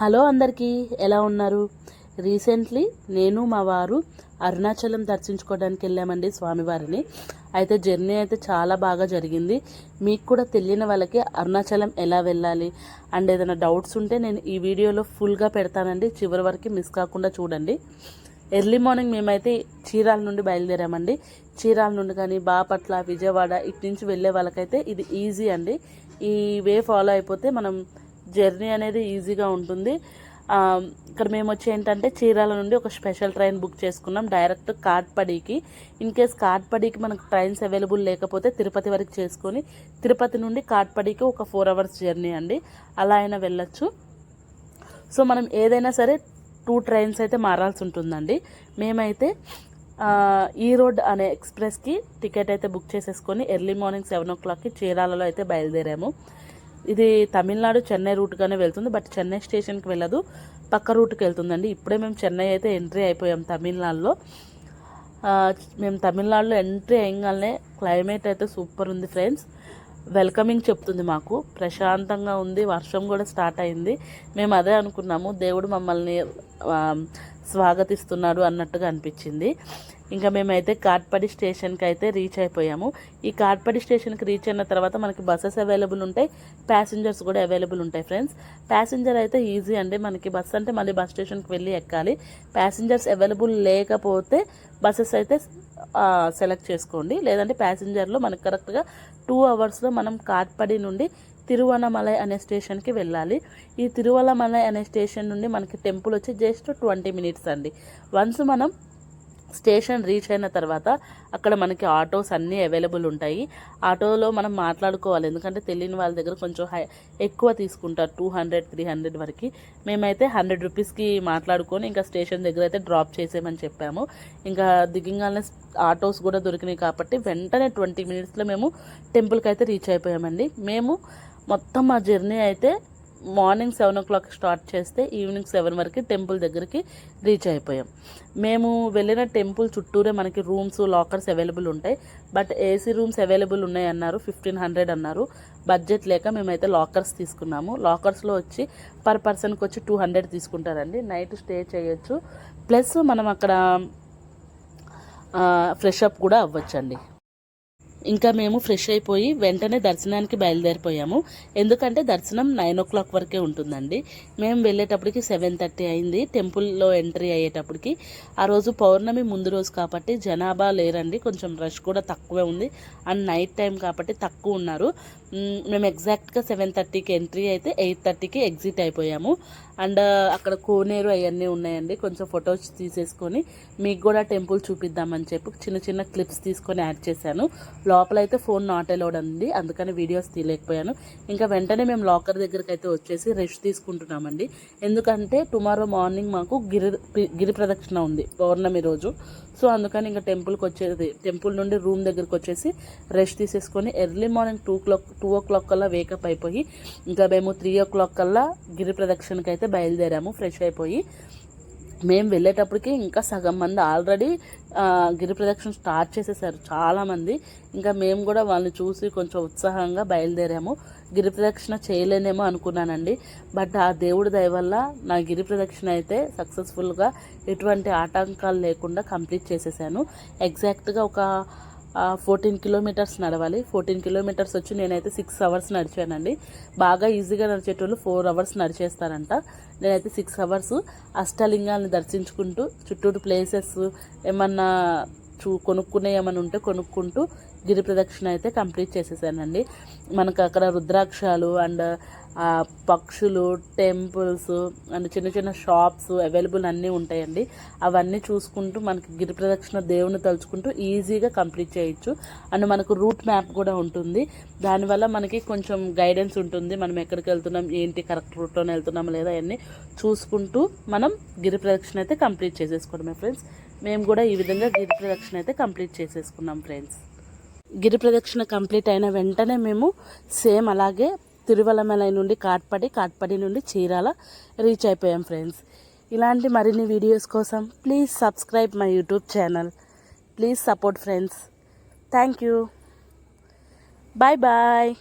Hello అందరికీ ఎలా ఉన్నారు? రీసెంట్లీ నేను మా వారు అరుణాచలం దర్శించుకోవడానికి వెళ్ళామండి స్వామివారిని. అయితే జర్నీ అయితే చాలా బాగా జరిగింది. మీకు కూడా తెలియని వాళ్ళకి అరుణాచలం ఎలా వెళ్ళాలి అండ్ ఏదైనా డౌట్స్ ఉంటే నేను ఈ వీడియోలో ఫుల్గా పెడతానండి. చివరి వరకు మిస్ కాకుండా చూడండి. ఎర్లీ మార్నింగ్ మేమైతే చీరాల నుండి బయలుదేరామండి. చీరాల నుండి కానీ బాపట్ల విజయవాడ ఇటు నుంచి వెళ్ళే వాళ్ళకైతే ఇది ఈజీ అండి. ఈ వే ఫాలో అయిపోతే మనం జర్నీ అనేది ఈజీగా ఉంటుంది. ఇక్కడ మేము వచ్చి ఏంటంటే చీరాల నుండి ఒక స్పెషల్ ట్రైన్ బుక్ చేసుకున్నాం డైరెక్ట్ కాట్పడికి. ఇన్ కేస్ కాట్పడికి మనకు ట్రైన్స్ అవైలబుల్ లేకపోతే తిరుపతి వరకు చేసుకొని తిరుపతి నుండి కాట్పడికి ఒక ఫోర్ అవర్స్ జర్నీ అండి. అలా అయినా వెళ్ళొచ్చు. సో మనం ఏదైనా సరే టూ ట్రైన్స్ అయితే మారాల్సి ఉంటుందండి. మేమైతే ఈ రోడ్ అనే ఎక్స్ప్రెస్కి టికెట్ అయితే బుక్ చేసేసుకొని ఎర్లీ మార్నింగ్ సెవెన్ ఓ క్లాక్కి చీరాలలో అయితే బయలుదేరాము. ఇది తమిళనాడు చెన్నై రూట్గానే వెళ్తుంది బట్ చెన్నై స్టేషన్కి వెళ్ళదు. పక్క రూట్కి వెళ్తుందండి. ఇప్పుడే మేము చెన్నై అయితే ఎంట్రీ అయిపోయాం తమిళనాడులో. మేము తమిళనాడులో ఎంట్రీ అయ్యగానే క్లైమేట్ అయితే సూపర్ ఉంది ఫ్రెండ్స్. వెల్కమింగ్ చెప్తుంది మాకు. ప్రశాంతంగా ఉంది. వర్షం కూడా స్టార్ట్ అయింది. మేము అదే అనుకున్నాము. దేవుడు మమ్మల్ని స్వాగతిస్తున్నాడు అన్నట్టుగా అనిపించింది. ఇంకా మేమైతే కాట్పడి స్టేషన్కి అయితే రీచ్ అయిపోయాము. ఈ కాట్పడి స్టేషన్కి రీచ్ అయిన తర్వాత మనకి బస్సెస్ అవైలబుల్ ఉంటాయి. ప్యాసింజర్స్ కూడా అవైలబుల్ ఉంటాయి ఫ్రెండ్స్ ప్యాసింజర్ అయితే ఈజీ అండి. మనకి బస్ అంటే మళ్ళీ బస్ స్టేషన్కి వెళ్ళి ఎక్కాలి. ప్యాసింజర్స్ అవైలబుల్ లేకపోతే బస్సెస్ అయితే సెలెక్ట్ చేసుకోండి. లేదంటే ప్యాసింజర్లో మనకి కరెక్ట్గా టూ అవర్స్లో మనం కాట్పడి నుండి తిరువనమలై అనే స్టేషన్కి వెళ్ళాలి. ఈ తిరువనమలై అనే స్టేషన్ నుండి మనకి టెంపుల్ వచ్చి జస్ట్ ట్వంటీ మినిట్స్ అండి. వన్స్ మనం స్టేషన్ రీచ్ అయిన తర్వాత అక్కడ మనకి ఆటోస్ అన్నీ అవైలబుల్ ఉంటాయి. ఆటోలో మనం మాట్లాడుకోవాలి. ఎందుకంటే తెలియని వాళ్ళ దగ్గర కొంచెం హై ఎక్కువ తీసుకుంటారు. టూ హండ్రెడ్ త్రీ హండ్రెడ్ వరకు. మేమైతే హండ్రెడ్ రూపీస్కి మాట్లాడుకొని ఇంకా స్టేషన్ దగ్గర అయితే డ్రాప్ చేసేయమని చెప్పాము. ఇంకా దిగంగానే ఆటోస్ కూడా దొరికినాయి కాబట్టి వెంటనే ట్వంటీ మినిట్స్లో మేము టెంపుల్కి అయితే రీచ్ అయిపోయామండి. మేము మొత్తం మా జర్నీ అయితే morning seven o'clock start చేస్తే ఈవినింగ్ సెవెన్ వరకు టెంపుల్ దగ్గరికి రీచ్ అయిపోయాం. మేము వెళ్ళిన టెంపుల్ చుట్టూరే మనకి రూమ్స్ లాకర్స్ అవైలబుల్ ఉంటాయి. బట్ ఏసీ రూమ్స్ అవైలబుల్ ఉన్నాయి అన్నారు ఫిఫ్టీన్ హండ్రెడ్ అన్నారు. బడ్జెట్ లేక మేమైతే లాకర్స్ తీసుకున్నాము. లాకర్స్లో వచ్చి పర్ పర్సన్కి వచ్చి టూ హండ్రెడ్ తీసుకుంటారండి. నైట్ స్టే చేయొచ్చు. ప్లస్ మనం అక్కడ ఫ్రెష్ అప్ కూడా అవ్వచ్చండి. ఇంకా మేము ఫ్రెష్ అయిపోయి వెంటనే దర్శనానికి బయలుదేరిపోయాము. ఎందుకంటే దర్శనం నైన్ ఓ క్లాక్ వరకే ఉంటుందండి. మేము వెళ్ళేటప్పటికి సెవెన్ థర్టీ అయింది. టెంపుల్లో ఎంట్రీ అయ్యేటప్పటికి ఆ రోజు పౌర్ణమి ముందు రోజు కాబట్టి జనాభా లేరండి. కొంచెం రష్ కూడా తక్కువే ఉంది. అండ్ నైట్ టైం కాబట్టి తక్కువ ఉన్నారు. మేము ఎగ్జాక్ట్గా సెవెన్ థర్టీకి ఎంట్రీ అయితే ఎయిట్ థర్టీకి ఎగ్జిట్ అయిపోయాము. అండ్ uh, అక్కడ కోనేరు అవన్నీ ఉన్నాయండి. కొంచెం ఫొటోస్ తీసేసుకొని మీకు కూడా టెంపుల్ చూపిద్దామని చెప్పి చిన్న చిన్న క్లిప్స్ తీసుకొని యాడ్ చేశాను. లోపల అయితే ఫోన్ నాట్ అలౌడ్ అండి. అందుకని వీడియోస్ తీయలేకపోయాను. ఇంకా వెంటనే మేము లాకర్ దగ్గరికి అయితే వచ్చేసి రెస్ట్ తీసుకుంటున్నామండి. ఎందుకంటే టుమారో మార్నింగ్ మాకు గిరి గిరి ప్రదక్షిణ ఉంది పౌర్ణమి రోజు. సో అందుకని ఇంకా టెంపుల్కి వచ్చేది టెంపుల్ నుండి రూమ్ దగ్గరికి వచ్చేసి రెస్ట్ తీసేసుకొని early morning two clock two o'clock కల్లా వేకప్ అయిపోయి ఇంకా మేము త్రీ ఓ క్లాక్ కల్లా గిరి ప్రదక్షిణకి అయితే బయలుదేరాము ఫ్రెష్ అయిపోయి. మేము వెళ్ళేటప్పటికి ఇంకా సగం మంది ఆల్రెడీ గిరి ప్రదక్షిణ స్టార్ట్ చేసేసారు చాలామంది ఇంకా మేము కూడా వాళ్ళని చూసి కొంచెం ఉత్సాహంగా బయలుదేరాము. గిరి ప్రదక్షిణ చేయలేనేమో అనుకున్నానండి. బట్ ఆ దేవుడి దయ వల్ల నా గిరి ప్రదక్షిణ అయితే సక్సెస్ఫుల్గా ఎటువంటి ఆటంకాలు లేకుండా కంప్లీట్ చేసేసాను. ఎగ్జాక్ట్గా ఒక ఫోర్టీన్ కిలోమీటర్స్ నడవాలి. ఫోర్టీన్ కిలోమీటర్స్ వచ్చి నేనైతే సిక్స్ అవర్స్ నడిచానండి. బాగా ఈజీగా నడిచేటోళ్ళు ఫోర్ అవర్స్ నడిచేస్తారంట. నేనైతే సిక్స్ అవర్స్ అష్టలింగాన్ని దర్శించుకుంటూ చుట్టూరు ప్లేసెస్ ఏమన్నా చూ కొనుక్కునే ఏమైనా ఉంటే కొనుక్కుంటూ గిరి ప్రదక్షిణ అయితే కంప్లీట్ చేసేసానండి. మనకు అక్కడ రుద్రాక్షాలు అండ్ పక్షులు టెంపుల్స్ అండ్ చిన్న చిన్న షాప్స్ అవైలబుల్ అన్నీ ఉంటాయండి. అవన్నీ చూసుకుంటూ మనకి గిరి ప్రదక్షిణ దేవుని తలుచుకుంటూ ఈజీగా కంప్లీట్ చేయొచ్చు. అండ్ మనకు రూట్ మ్యాప్ కూడా ఉంటుంది. దానివల్ల మనకి కొంచెం గైడెన్స్ ఉంటుంది. మనం ఎక్కడికి వెళ్తున్నాం ఏంటి కరెక్ట్ రూట్లోనే వెళ్తున్నాం లేదా అవన్నీ చూసుకుంటూ మనం గిరి ప్రదక్షిణ అయితే కంప్లీట్ చేసేసుకోవడమే ఫ్రెండ్స్. మేము కూడా ఈ విధంగా గిరి ప్రదక్షిణ అయితే కంప్లీట్ చేసేసుకున్నాం ఫ్రెండ్స్. గిరి ప్రదక్షిణ కంప్లీట్ అయిన వెంటనే మేము సేమ్ అలాగే తిరువలమలై నుండి కాట్పడి కాట్పడి నుండి చీరాల రీచ్ అయిపోయాం ఫ్రెండ్స్ ఇలాంటి మరిన్ని వీడియోస్ కోసం please subscribe my YouTube channel please support friends thank you bye bye